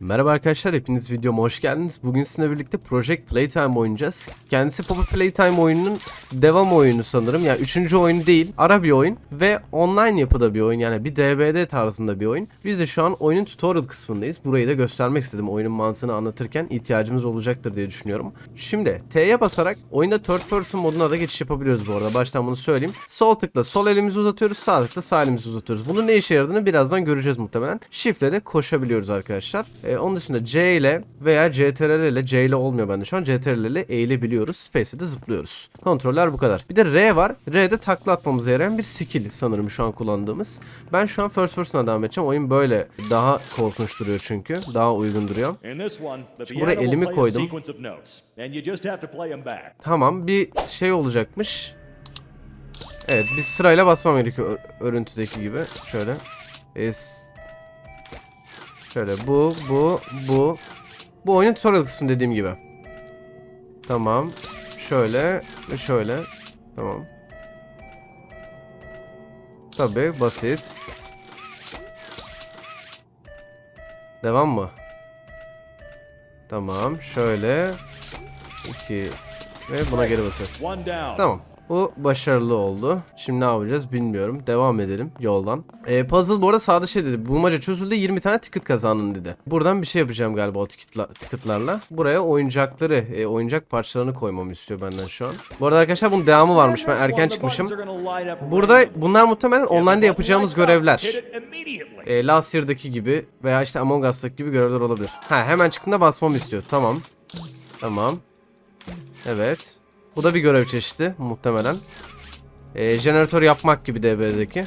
Merhaba arkadaşlar, hepiniz videoma hoş geldiniz. Bugün sizinle birlikte Project Playtime oynayacağız. Kendisi Poppy Playtime oyununun devam oyunu sanırım. Yani üçüncü oyun değil, ara bir oyun ve online yapıda bir oyun. Yani bir DBD tarzında bir oyun. Biz de şu an oyunun tutorial kısmındayız. Burayı da göstermek istedim. Oyunun mantığını anlatırken ihtiyacımız olacaktır diye düşünüyorum. Şimdi T'ye basarak oyunda third person moduna da geçiş yapabiliyoruz bu arada. Baştan bunu söyleyeyim. Sol tıkla sol elimizi uzatıyoruz, sağ tıkla sağ elimizi uzatıyoruz. Bunun ne işe yaradığını birazdan göreceğiz muhtemelen. Shift'le de koşabiliyoruz arkadaşlar. Ee, onun dışında C ile veya CTRL ile C ile olmuyor bende şu an. CTRL ile eğilebiliyoruz. Space'e de zıplıyoruz. Kontroller bu kadar. Bir de R var. R'de takla atmamıza yarayan bir skill sanırım şu an kullandığımız. Ben şu an first person'a devam edeceğim. Oyun böyle daha korkunç duruyor çünkü. Daha uygun duruyor. Şimdi buraya elimi koydum. Tamam bir şey olacakmış. Evet bir sırayla basmam gerekiyor örüntüdeki gibi. Şöyle. Es Şöyle bu, bu, bu. Bu oyunun tutorial kısmı dediğim gibi. Tamam. Şöyle ve şöyle. Tamam. Tabii basit. Devam mı? Tamam. Şöyle. iki ve buna geri basıyoruz. Tamam. Bu başarılı oldu. Şimdi ne yapacağız bilmiyorum. Devam edelim yoldan. Ee, puzzle bu arada sağda şey dedi. Bulmaca çözüldü 20 tane ticket kazandın dedi. Buradan bir şey yapacağım galiba o ticketla, ticketlarla. Buraya oyuncakları, e, oyuncak parçalarını koymamı istiyor benden şu an. Bu arada arkadaşlar bunun devamı varmış. Ben erken çıkmışım. Burada bunlar muhtemelen online'da yapacağımız görevler. E, Last Year'daki gibi veya işte Among Us'taki gibi görevler olabilir. Ha hemen çıktığında basmamı istiyor. Tamam. Tamam. Evet. Bu da bir görev çeşidi muhtemelen. E, jeneratör yapmak gibi DB'deki.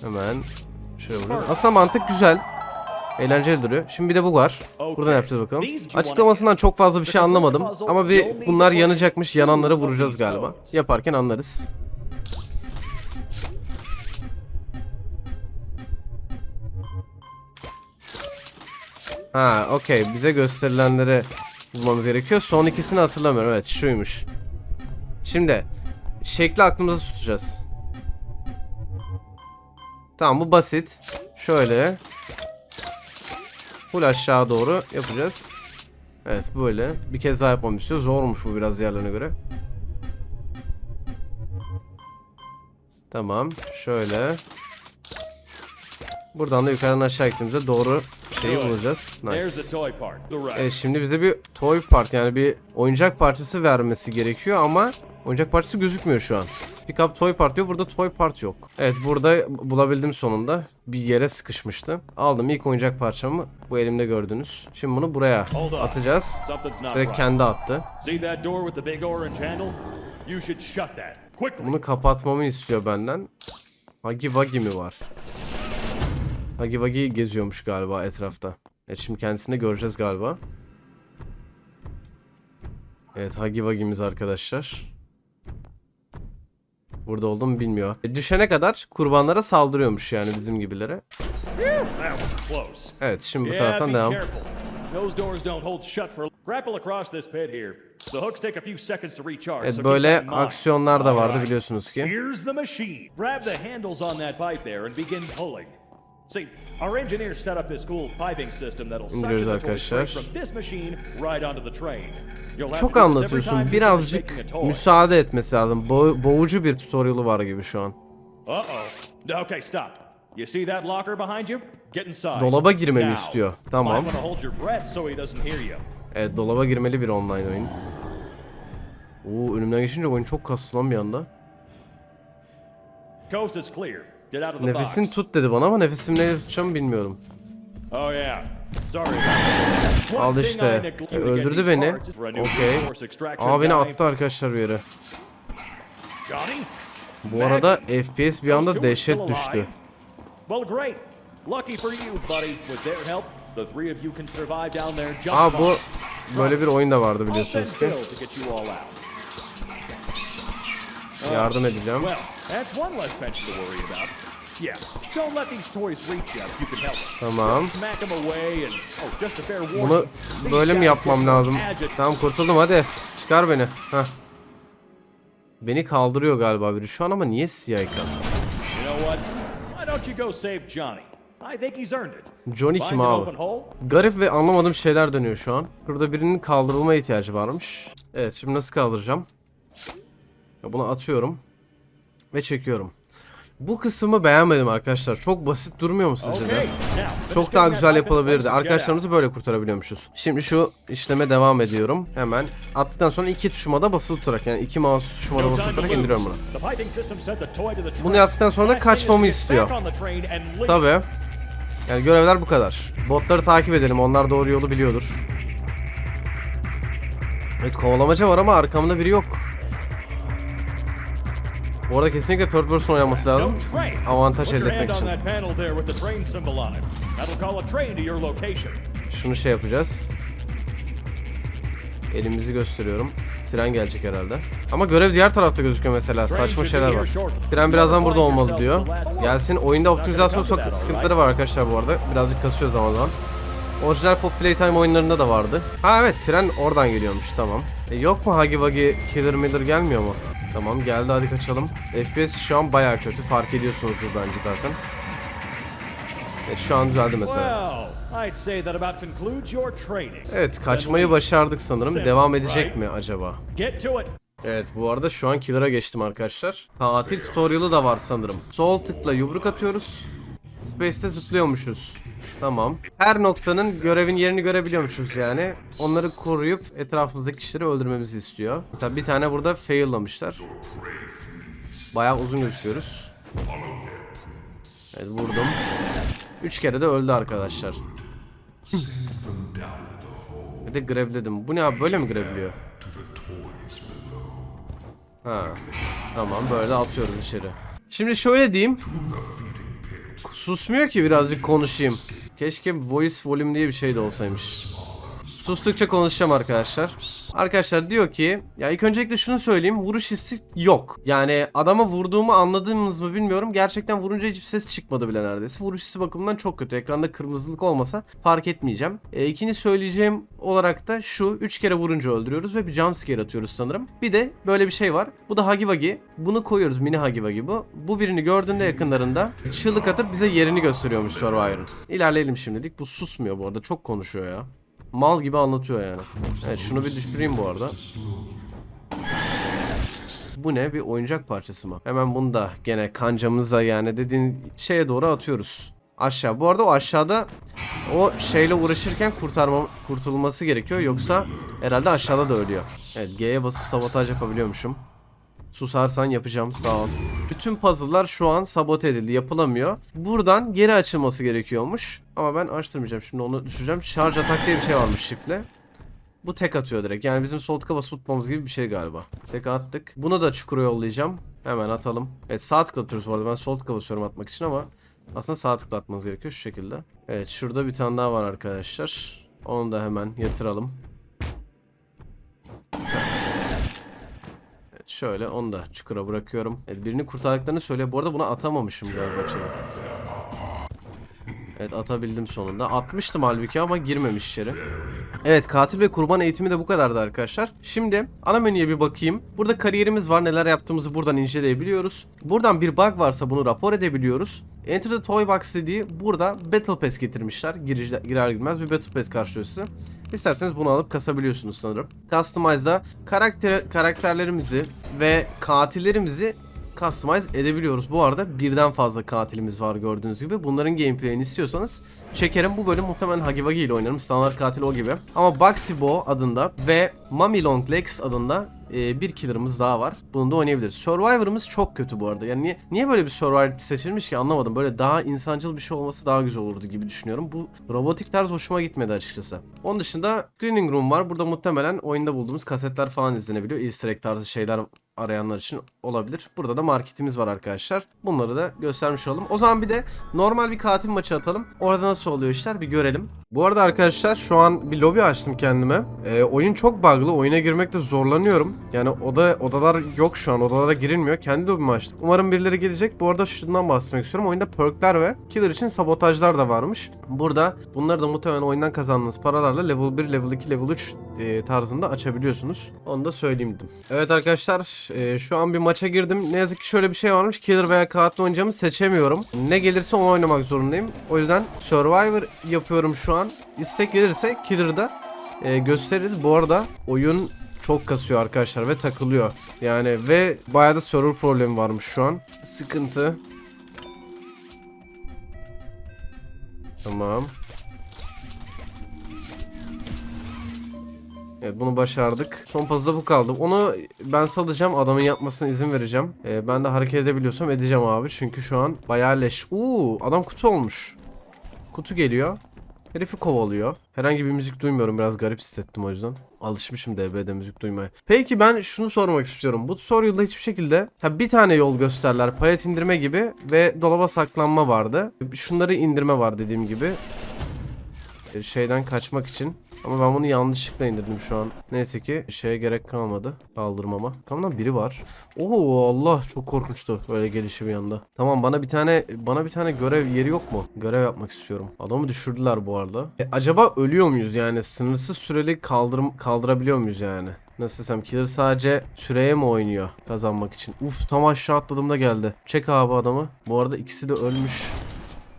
Hemen şöyle vuruyoruz. Aslında mantık güzel. Eğlenceli duruyor. Şimdi bir de bu var. Buradan yapacağız bakalım. Açıklamasından çok fazla bir şey anlamadım. Ama bir bunlar yanacakmış. Yananları vuracağız galiba. Yaparken anlarız. Ha, okey. Bize gösterilenleri bulmamız gerekiyor. Son ikisini hatırlamıyorum. Evet, şuymuş. Şimdi şekli aklımızda tutacağız. Tamam, bu basit. Şöyle. Full aşağı doğru yapacağız. Evet, böyle. Bir kez daha yapmam istiyor. Zormuş bu biraz diğerlerine göre. Tamam, şöyle. Buradan da yukarıdan aşağı gittiğimizde doğru şeyi bulacağız. Nice. Evet şimdi bize bir toy part yani bir oyuncak parçası vermesi gerekiyor ama oyuncak parçası gözükmüyor şu an. Pick up toy part diyor burada toy part yok. Evet burada bulabildim sonunda. Bir yere sıkışmıştı. Aldım ilk oyuncak parçamı bu elimde gördünüz. Şimdi bunu buraya atacağız. Direkt kendi attı. Bunu kapatmamı istiyor benden. Hagi Wagi mi var? Hagi Wagi geziyormuş galiba etrafta. Evet şimdi kendisini göreceğiz galiba. Evet Hagi Wagi'miz arkadaşlar. Burada olduğumu bilmiyor. E, düşene kadar kurbanlara saldırıyormuş yani bizim gibilere. Evet şimdi bu taraftan devam. Evet böyle aksiyonlar da vardı biliyorsunuz ki. See, our engineers set up this cool piping system that'll suction İndiriyoruz the toy arkadaşlar. straight from this machine right onto the train. You'll have Çok anlatıyorsun. Birazcık müsaade etmesi lazım. Bo- boğucu bir tutorial'ı var gibi şu an. Okay, stop. You see that locker behind you? Get inside. Dolaba girmemi istiyor. Tamam. Evet dolaba girmeli bir online oyun. Oo önümden geçince oyun çok kaslı lan bir anda. Coast is clear. Get out of the Nefesini box. tut dedi bana ama nefesimi ne tutacağımı bilmiyorum. Oh yeah. Sorry Al işte. E, öldürdü beni. Okey. Aa beni attı arkadaşlar bir yere. Bu arada FPS bir anda dehşet düştü. Aa bu böyle bir oyun da vardı biliyorsunuz ki. Yardım edeceğim. Tamam. Oh. Bunu böyle mi yapmam lazım? Tamam kurtuldum hadi. Çıkar beni. Heh. Beni kaldırıyor galiba biri şu an ama niye siyah ekran? Johnny? Kim abi? Garip ve anlamadığım şeyler dönüyor şu an. Burada birinin kaldırılma ihtiyacı varmış. Evet şimdi nasıl kaldıracağım? Bunu atıyorum. Ve çekiyorum. Bu kısmı beğenmedim arkadaşlar. Çok basit durmuyor mu sizce de? Çok daha güzel yapılabilirdi. Arkadaşlarımızı böyle kurtarabiliyormuşuz. Şimdi şu işleme devam ediyorum. Hemen attıktan sonra iki tuşuma da basılı tutarak yani iki mouse tuşuma da basılı tutarak indiriyorum bunu. Bunu yaptıktan sonra kaçmamı istiyor. Tabi. Yani görevler bu kadar. Botları takip edelim. Onlar doğru yolu biliyordur. Evet kovalamaca var ama arkamda biri yok. Bu arada kesinlikle third person oynanması lazım. Avantaj elde etmek için. Şunu şey yapacağız. Elimizi gösteriyorum. Tren gelecek herhalde. Ama görev diğer tarafta gözüküyor mesela. Saçma şeyler var. Tren birazdan burada olmalı diyor. Gelsin. Oyunda optimizasyon sıkıntıları var arkadaşlar bu arada. Birazcık kasıyor zaman zaman. Orijinal Pop Playtime oyunlarında da vardı. Ha evet tren oradan geliyormuş tamam. E, yok mu Huggy Wuggy Killer Miller gelmiyor mu? Tamam geldi hadi kaçalım. FPS şu an baya kötü fark ediyorsunuzdur bence zaten. Evet şu an düzeldi mesela. Evet kaçmayı başardık sanırım. Devam edecek mi acaba? Evet bu arada şu an killer'a geçtim arkadaşlar. Katil tutorial'ı da var sanırım. Sol tıkla yumruk atıyoruz. Space'te zıplıyormuşuz. Tamam. Her noktanın görevin yerini görebiliyormuşuz yani. Onları koruyup etrafımızdaki kişileri öldürmemizi istiyor. Mesela bir tane burada fail'lamışlar. Bayağı uzun gözüküyoruz. Evet vurdum. Üç kere de öldü arkadaşlar. Bir de grabledim. Bu ne abi böyle mi grabliyor? Ha. Tamam böyle atıyoruz içeri. Şimdi şöyle diyeyim. Susmuyor ki birazcık konuşayım. Keşke voice volume diye bir şey de olsaymış. Sustukça konuşacağım arkadaşlar. Arkadaşlar diyor ki ya ilk öncelikle şunu söyleyeyim vuruş hissi yok. Yani adama vurduğumu anladığınız mı bilmiyorum. Gerçekten vurunca hiçbir ses çıkmadı bile neredeyse. Vuruş hissi bakımından çok kötü. Ekranda kırmızılık olmasa fark etmeyeceğim. E, ikinci söyleyeceğim olarak da şu 3 kere vurunca öldürüyoruz ve bir jumpscare atıyoruz sanırım. Bir de böyle bir şey var. Bu da Hagi Wagi. Bunu koyuyoruz mini Hagi Wagi bu. Bu birini gördüğünde yakınlarında çığlık atıp bize yerini gösteriyormuş Survivor'ın. İlerleyelim şimdilik. Bu susmuyor bu arada. Çok konuşuyor ya. Mal gibi anlatıyor yani. Evet şunu bir düşüreyim bu arada. Bu ne? Bir oyuncak parçası mı? Hemen bunu da gene kancamıza yani dediğin şeye doğru atıyoruz. Aşağı. Bu arada o aşağıda o şeyle uğraşırken kurtarma kurtulması gerekiyor. Yoksa herhalde aşağıda da ölüyor. Evet G'ye basıp sabotaj yapabiliyormuşum. Susarsan yapacağım sağ ol. Bütün puzzle'lar şu an sabote edildi yapılamıyor. Buradan geri açılması gerekiyormuş. Ama ben açtırmayacağım şimdi onu düşüreceğim. Şarj atak diye bir şey varmış şifle. Bu tek atıyor direkt. Yani bizim sol tıka basıp tutmamız gibi bir şey galiba. Tek attık. Bunu da çukura yollayacağım. Hemen atalım. Evet sağ tıkla atıyoruz bu arada. Ben sol tıka basıyorum atmak için ama aslında sağ tıkla gerekiyor şu şekilde. Evet şurada bir tane daha var arkadaşlar. Onu da hemen yatıralım. Şöyle onu da çukura bırakıyorum. Evet, birini kurtardıklarını söylüyor. Bu arada bunu atamamışım galiba. şey. Evet atabildim sonunda. Atmıştım halbuki ama girmemiş içeri. Evet katil ve kurban eğitimi de bu kadardı arkadaşlar. Şimdi ana menüye bir bakayım. Burada kariyerimiz var. Neler yaptığımızı buradan inceleyebiliyoruz. Buradan bir bug varsa bunu rapor edebiliyoruz. Enter the Toy Box dediği burada Battle Pass getirmişler. Girir, girer girmez bir Battle Pass karşılıyor size. İsterseniz bunu alıp kasabiliyorsunuz sanırım. Customize'da karakter, karakterlerimizi ve katillerimizi customize edebiliyoruz. Bu arada birden fazla katilimiz var gördüğünüz gibi. Bunların gameplay'ini istiyorsanız çekerim. Bu bölüm muhtemelen Hagi Wagi ile oynarım. Standart katil o gibi. Ama Bugsy Bo adında ve Mummy Long Legs adında e, bir killer'ımız daha var. Bunu da oynayabiliriz. Survivor'ımız çok kötü bu arada. Yani niye, niye böyle bir Survivor seçilmiş ki anlamadım. Böyle daha insancıl bir şey olması daha güzel olurdu gibi düşünüyorum. Bu robotik tarz hoşuma gitmedi açıkçası. Onun dışında Screening Room var. Burada muhtemelen oyunda bulduğumuz kasetler falan izlenebiliyor. Easter egg tarzı şeyler arayanlar için olabilir. Burada da marketimiz var arkadaşlar. Bunları da göstermiş olalım. O zaman bir de normal bir katil maçı atalım. Orada nasıl oluyor işler bir görelim. Bu arada arkadaşlar şu an bir lobi açtım kendime. Ee, oyun çok bug'lı. Oyuna girmekte zorlanıyorum. Yani oda odalar yok şu an. Odalara girilmiyor. Kendi lobimi açtım. Umarım birileri gelecek. Bu arada şundan bahsetmek istiyorum. Oyunda perkler ve killer için sabotajlar da varmış. Burada bunları da muhtemelen oyundan kazandığınız paralarla level 1, level 2, level 3 e, tarzında açabiliyorsunuz. Onu da söyleyeyim dedim. Evet arkadaşlar Ee, şu an bir maça girdim. Ne yazık ki şöyle bir şey varmış. Killer veya katil oynayacağımı seçemiyorum. Ne gelirse onu oynamak zorundayım. O yüzden Survivor yapıyorum şu an. İstek gelirse Killer'da e, gösteririz. Bu arada oyun çok kasıyor arkadaşlar ve takılıyor. Yani ve bayağı da server problemi varmış şu an. Sıkıntı. Tamam. Evet bunu başardık. Son puzzle'da bu kaldı. Onu ben salacağım. Adamın yapmasına izin vereceğim. Ee, ben de hareket edebiliyorsam edeceğim abi. Çünkü şu an bayağı leş. Uuu adam kutu olmuş. Kutu geliyor. Herifi kovalıyor. Herhangi bir müzik duymuyorum. Biraz garip hissettim o yüzden. Alışmışım DB'de müzik duymaya. Peki ben şunu sormak istiyorum. Bu tutorial'da hiçbir şekilde ha, bir tane yol gösterler. Palet indirme gibi ve dolaba saklanma vardı. Şunları indirme var dediğim gibi. Şeyden kaçmak için. Ama ben bunu yanlışlıkla indirdim şu an. Neyse ki şeye gerek kalmadı. Kaldırmama. Kamdan biri var. Oo Allah çok korkunçtu böyle gelişi bir anda. Tamam bana bir tane bana bir tane görev yeri yok mu? Görev yapmak istiyorum. Adamı düşürdüler bu arada. E, acaba ölüyor muyuz yani? Sınırsız süreli kaldırım kaldırabiliyor muyuz yani? Nasıl desem killer sadece süreye mi oynuyor kazanmak için? Uf tam aşağı atladığımda geldi. Çek abi adamı. Bu arada ikisi de ölmüş.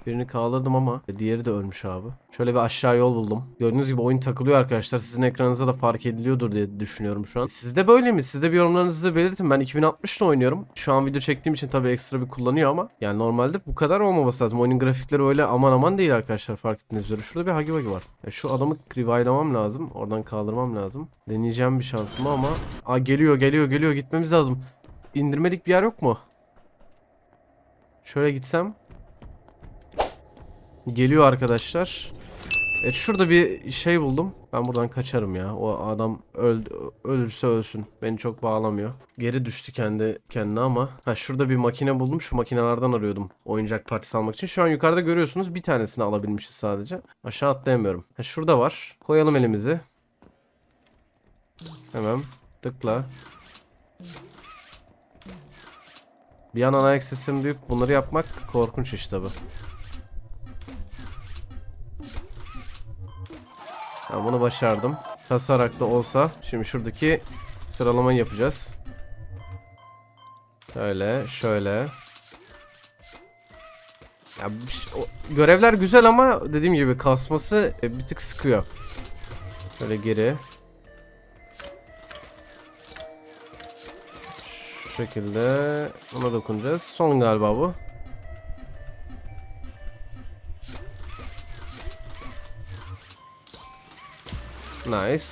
Birini kaldırdım ama diğeri de ölmüş abi. Şöyle bir aşağı yol buldum. Gördüğünüz gibi oyun takılıyor arkadaşlar. Sizin ekranınızda da fark ediliyordur diye düşünüyorum şu an. Sizde böyle mi? Sizde bir yorumlarınızı belirtin. Ben 2060'da oynuyorum. Şu an video çektiğim için tabii ekstra bir kullanıyor ama yani normalde bu kadar olmaması lazım. Oyunun grafikleri öyle aman aman değil arkadaşlar fark ettiğiniz üzere. Şurada bir hagi vagi var. Ya şu adamı revive'lamam lazım. Oradan kaldırmam lazım. Deneyeceğim bir şansımı ama Aa geliyor geliyor geliyor gitmemiz lazım. İndirmelik bir yer yok mu? Şöyle gitsem Geliyor arkadaşlar. Evet şurada bir şey buldum. Ben buradan kaçarım ya. O adam öl ölürse ölsün. Beni çok bağlamıyor. Geri düştü kendi kendine ama. Ha şurada bir makine buldum. Şu makinelerden arıyordum. Oyuncak partisi almak için. Şu an yukarıda görüyorsunuz. Bir tanesini alabilmişiz sadece. Aşağı atlayamıyorum. Ha şurada var. Koyalım elimizi. Hemen tıkla. Bir an ayak sesim büyük. Bunları yapmak korkunç iş tabi. Ben bunu başardım. Kasarak da olsa. Şimdi şuradaki sıralamayı yapacağız. Şöyle, şöyle. Ya görevler güzel ama dediğim gibi kasması e, bir tık sıkıyor. Şöyle geri. Şu şekilde ona dokunacağız. Son galiba bu. Nice.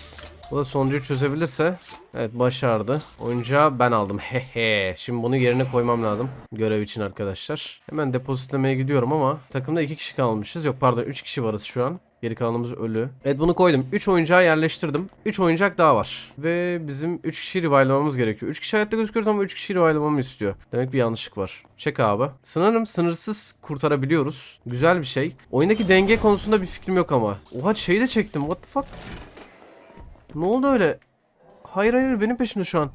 Bu da sonuncuyu çözebilirse. Evet başardı. Oyuncağı ben aldım. Hehe. Şimdi bunu yerine koymam lazım. Görev için arkadaşlar. Hemen depozitlemeye gidiyorum ama takımda iki kişi kalmışız. Yok pardon 3 kişi varız şu an. Geri kalanımız ölü. Evet bunu koydum. 3 oyuncağı yerleştirdim. 3 oyuncak daha var. Ve bizim 3 kişi revive'lamamız gerekiyor. 3 kişi hayatta gözüküyoruz ama 3 kişi revive'lamamı istiyor. Demek bir yanlışlık var. Çek abi. Sanırım sınırsız kurtarabiliyoruz. Güzel bir şey. Oyundaki denge konusunda bir fikrim yok ama. Oha şeyi de çektim. What the fuck? Ne oldu öyle? Hayır hayır benim peşimde şu an.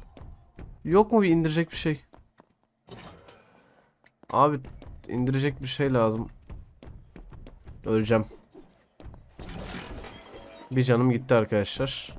Yok mu bir indirecek bir şey? Abi indirecek bir şey lazım. Öleceğim. Bir canım gitti arkadaşlar.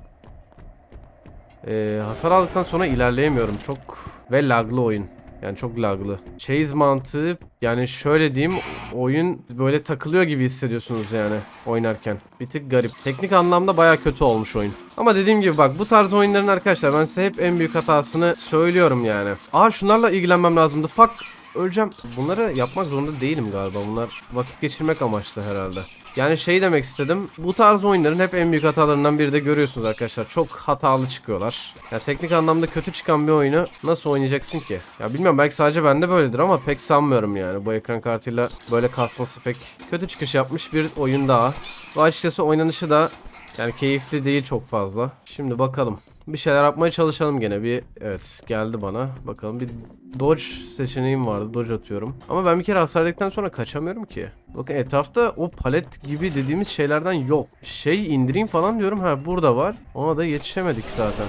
Ee, hasar aldıktan sonra ilerleyemiyorum. Çok ve laglı oyun. Yani çok laglı. Chase mantığı yani şöyle diyeyim oyun böyle takılıyor gibi hissediyorsunuz yani oynarken. Bir tık garip. Teknik anlamda baya kötü olmuş oyun. Ama dediğim gibi bak bu tarz oyunların arkadaşlar ben size hep en büyük hatasını söylüyorum yani. Aa şunlarla ilgilenmem lazımdı. Fuck öleceğim. Bunları yapmak zorunda değilim galiba. Bunlar vakit geçirmek amaçlı herhalde. Yani şey demek istedim. Bu tarz oyunların hep en büyük hatalarından biri de görüyorsunuz arkadaşlar. Çok hatalı çıkıyorlar. Ya teknik anlamda kötü çıkan bir oyunu nasıl oynayacaksın ki? Ya bilmiyorum belki sadece bende böyledir ama pek sanmıyorum yani. Bu ekran kartıyla böyle kasması pek kötü çıkış yapmış bir oyun daha. Bu açıkçası oynanışı da yani keyifli değil çok fazla. Şimdi bakalım. Bir şeyler yapmaya çalışalım gene. Bir evet geldi bana. Bakalım bir dodge seçeneğim vardı. Dodge atıyorum. Ama ben bir kere hasar yedikten sonra kaçamıyorum ki. Bakın etrafta o palet gibi dediğimiz şeylerden yok. Şey indireyim falan diyorum. Ha burada var. Ona da yetişemedik zaten.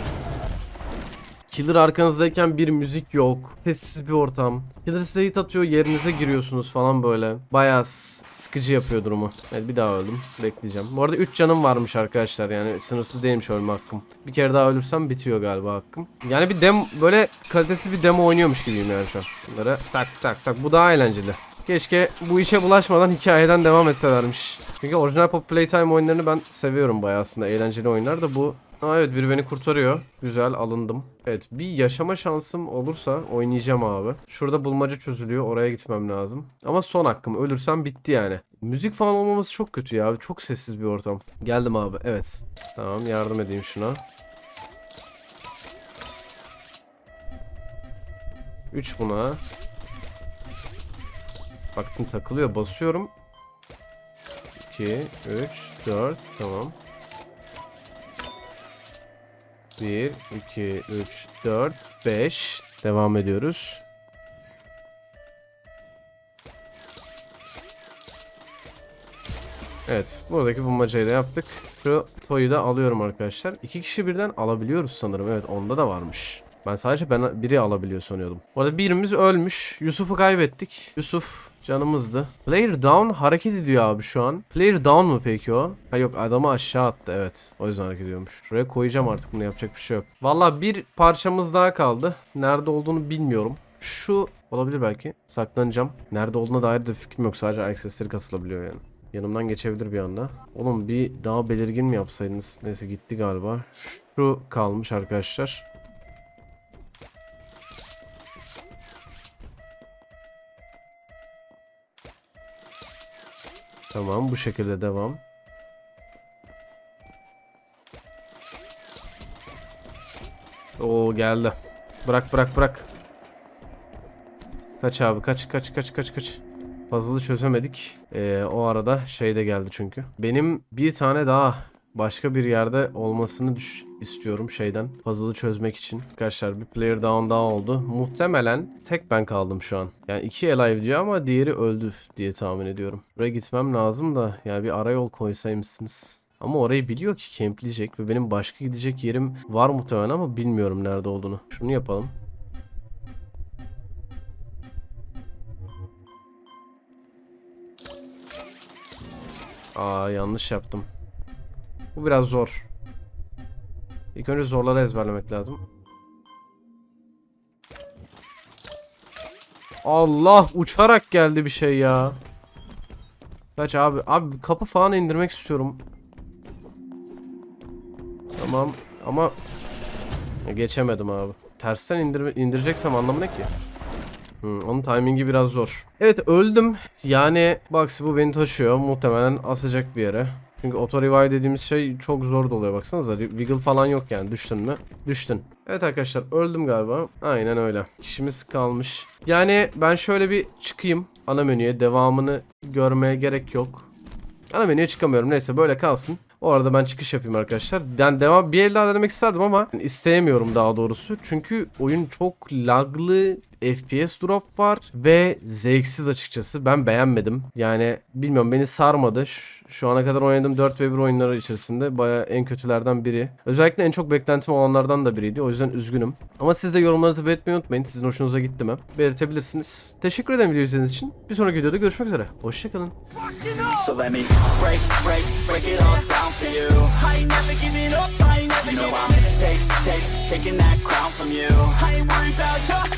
Killer arkanızdayken bir müzik yok. Sessiz bir ortam. Killer size hit atıyor yerinize giriyorsunuz falan böyle. Bayağı sıkıcı yapıyor durumu. Evet bir daha öldüm. Bekleyeceğim. Bu arada 3 canım varmış arkadaşlar yani sınırsız değilmiş ölme hakkım. Bir kere daha ölürsem bitiyor galiba hakkım. Yani bir dem böyle kalitesi bir demo oynuyormuş gibiyim yani şu an. Bunlara tak tak tak bu daha eğlenceli. Keşke bu işe bulaşmadan hikayeden devam etselermiş. Çünkü orijinal Pop Playtime oyunlarını ben seviyorum bayağı aslında. Eğlenceli oyunlar da bu Aa evet biri beni kurtarıyor. Güzel alındım. Evet bir yaşama şansım olursa oynayacağım abi. Şurada bulmaca çözülüyor. Oraya gitmem lazım. Ama son hakkım. Ölürsem bitti yani. Müzik falan olmaması çok kötü ya. Çok sessiz bir ortam. Geldim abi. Evet. Tamam yardım edeyim şuna. 3 buna. Baktım takılıyor. Basıyorum. 2, 3, 4. Tamam. 1, 2, 3, 4, 5. Devam ediyoruz. Evet. Buradaki bulmacayı da yaptık. Şu toyu da alıyorum arkadaşlar. İki kişi birden alabiliyoruz sanırım. Evet onda da varmış. Ben sadece ben biri alabiliyor sanıyordum. Orada birimiz ölmüş. Yusuf'u kaybettik. Yusuf canımızdı. Player down hareket ediyor abi şu an. Player down mı peki o? Ha yok adamı aşağı attı evet. O yüzden hareket ediyormuş. Şuraya koyacağım artık bunu yapacak bir şey yok. Valla bir parçamız daha kaldı. Nerede olduğunu bilmiyorum. Şu olabilir belki. Saklanacağım. Nerede olduğuna dair de fikrim yok. Sadece ayak sesleri kasılabiliyor yani. Yanımdan geçebilir bir anda. Oğlum bir daha belirgin mi yapsaydınız? Neyse gitti galiba. Şu kalmış arkadaşlar. Tamam bu şekilde devam. Oo geldi. Bırak bırak bırak. Kaç abi kaç kaç kaç kaç kaç. Puzzle'ı çözemedik. Ee, o arada şey de geldi çünkü. Benim bir tane daha başka bir yerde olmasını düş istiyorum şeyden. Puzzle'ı çözmek için. Arkadaşlar bir player down daha oldu. Muhtemelen tek ben kaldım şu an. Yani iki alive diyor ama diğeri öldü diye tahmin ediyorum. Buraya gitmem lazım da yani bir ara yol koysaymışsınız. Ama orayı biliyor ki campleyecek ve benim başka gidecek yerim var muhtemelen ama bilmiyorum nerede olduğunu. Şunu yapalım. Aa yanlış yaptım. Bu biraz zor. İlk önce zorları ezberlemek lazım. Allah uçarak geldi bir şey ya. Kaç abi? Abi kapı falan indirmek istiyorum. Tamam ama geçemedim abi. Tersten indir indireceksem anlamı ne ki? Hmm, onun timingi biraz zor. Evet öldüm. Yani Baxi bu beni taşıyor. Muhtemelen asacak bir yere. Çünkü auto revive dediğimiz şey çok zor doluyor baksanıza. Wiggle falan yok yani. Düştün mü? Düştün. Evet arkadaşlar öldüm galiba. Aynen öyle. Kişimiz kalmış. Yani ben şöyle bir çıkayım. Ana menüye devamını görmeye gerek yok. Ana menüye çıkamıyorum. Neyse böyle kalsın. O arada ben çıkış yapayım arkadaşlar. Yani devam bir el daha denemek isterdim ama isteyemiyorum daha doğrusu. Çünkü oyun çok laglı, FPS drop var ve zevksiz açıkçası. Ben beğenmedim. Yani bilmiyorum beni sarmadı. Şu, şu ana kadar oynadığım 4 ve 1 oyunları içerisinde baya en kötülerden biri. Özellikle en çok beklentim olanlardan da biriydi. O yüzden üzgünüm. Ama siz de yorumlarınızı belirtmeyi unutmayın. Sizin hoşunuza gitti mi? Belirtebilirsiniz. Teşekkür ederim video izlediğiniz için. Bir sonraki videoda görüşmek üzere. Hoşçakalın. So let me break, break, break it all down for you. I ain't never giving up, I ain't never you know I'm take, take, taking that crown from you. I ain't worried about you, I ain't